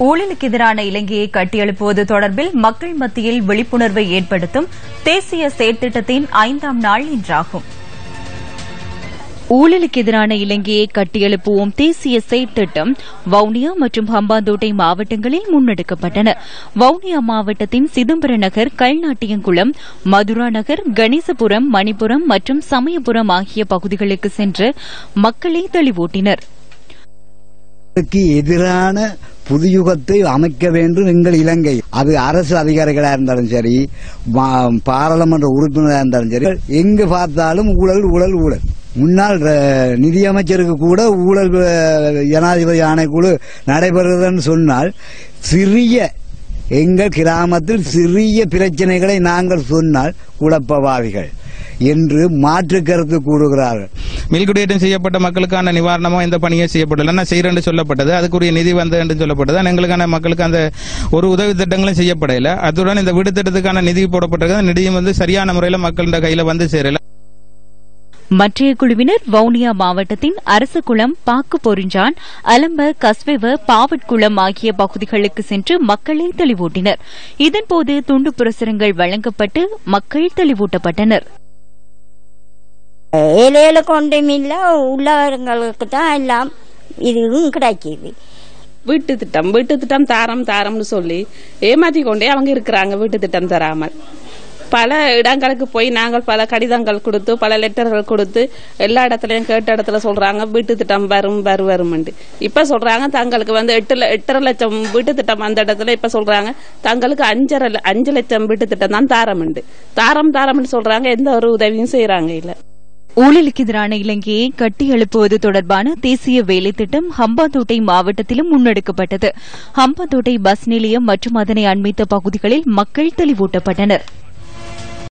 ஊழலுக்கு எதிரான இலங்கையை கட்டியெழுப்புவது தொடர்பில் மக்கள் மத்தியில் விழிப்புணர்வை ஏற்படுத்தும் தேசிய செயற்திட்டத்தின் ஐந்தாம் நாள் இன்றாகும். ஊழலுக்கு எதிரான இலங்கையை கட்டியெழுப்புவோம் தேசிய செயற்திட்டம் வவுனியா மற்றும் ஹம்பாந்தோட்டை மாவட்டங்களில் முன்னெடுக்கப்பட்டன. வவுனியா மாவட்டத்தின் சிதம்பர நகர் கல்நாட்டியங்குளம் மதுரா நகர் கணேசபுரம் மணிப்புரம் மற்றும் சமயபுரம் ஆகிய பகுதிகளுக்கு சென்று மக்களை தெளிவூட்டினர். எதிரான புதுயுகத்தை அமைக்க வேண்டும் எங்கள் இலங்கை. அது அரசு அதிகாரிகளா இருந்தாலும் சரி பாராளுமன்ற உறுப்பினராக இருந்தாலும் சரி எங்கு பார்த்தாலும் ஊழல் ஊழல் ஊழல். முன்னாள் நிதியமைச்சருக்கு கூட ஊழல் ஜனாதிபதி ஆணைக்குழு நடைபெறுதுன்னு சொன்னால் சிறிய எங்கள் கிராமத்தில் சிறிய பிரச்சனைகளை நாங்கள் சொன்னால் குழப்பவாதிகள். என்று மாற்று கருத்து கூறுகிறார்கள் மில்குடியேற்றம் செய்யப்பட்ட மக்களுக்கான நிவாரணமோ எந்த பணியும் செய்யப்படல. நான் செய்யறேன்னு சொல்லப்பட்டது. அதுக்குரிய நிதி வந்து என்று சொல்லப்பட்டது. ஆனா எங்களுக்கான மக்களுக்கு அந்த ஒரு உதவி திட்டங்களும் செய்யப்படல. அதுடன் இந்த வீடு திட்டத்துக்கான நிதி போடப்பட்டிருக்கு அந்த நிதியும் வந்து சரியான முறையில் மக்களோட கையில வந்து சேரல. மற்றைய குழுவினர் வவுனியா மாவட்டத்தின் அரசகுளம் பாக்கு பொறிஞ்சான் அலம்ப கஸ்வெவ பாவட்குளம் ஆகிய பகுதிகளுக்கு சென்று மக்களை தெளிவூட்டினர். இதன்போது துண்டு பிரசுரங்கள் வழங்கப்பட்டு மக்கள் தெளிவூட்டப்பட்டனர். ஏழையில கொண்டும் இல்லை உள்ளவர்களுக்கு தான் எல்லாம் இதுவும் கிடைக்கிது. வீட்டு திட்டம் வீட்டு திட்டம் தாரம் தாரம்னு சொல்லி ஏமாத்தி கொண்டே அவங்க இருக்கிறாங்க வீட்டு திட்டம் தராமல். பல இடங்களுக்கு போய் நாங்கள் பல கடிதங்கள் கொடுத்து பல லெட்டர்கள் கொடுத்து எல்லா இடத்துலயும் கேட்ட இடத்துல சொல்றாங்க வீட்டு திட்டம் வரும் வரும் வரும்னு இப்ப சொல்றாங்க தங்களுக்கு வந்து எட்டு ல- எட்டரை லட்சம் வீட்டு திட்டம் அந்த இடத்துல இப்ப சொல்றாங்க தங்களுக்கு அஞ்சரை அஞ்சு லட்சம் வீட்டு திட்டம் தான் தாரம்ண்டு தாரம் தாரம்னு சொல்றாங்க எந்த ஒரு உதவியும் செய்யறாங்க இல்ல. ஊழலுக்கு எதிரான இலங்கையை கட்டி எழுப்புவது தொடர்பான தேசிய வேலைத்திட்டம் ஹம்பாந்தோட்டை மாவட்டத்திலும் முன்னெடுக்கப்பட்டது. ஹம்பாந்தோட்டை பஸ் நிலையம் மற்றும் அதனை அண்மித்த பகுதிகளில் மக்கள் தெளிவூட்டப்பட்டனா்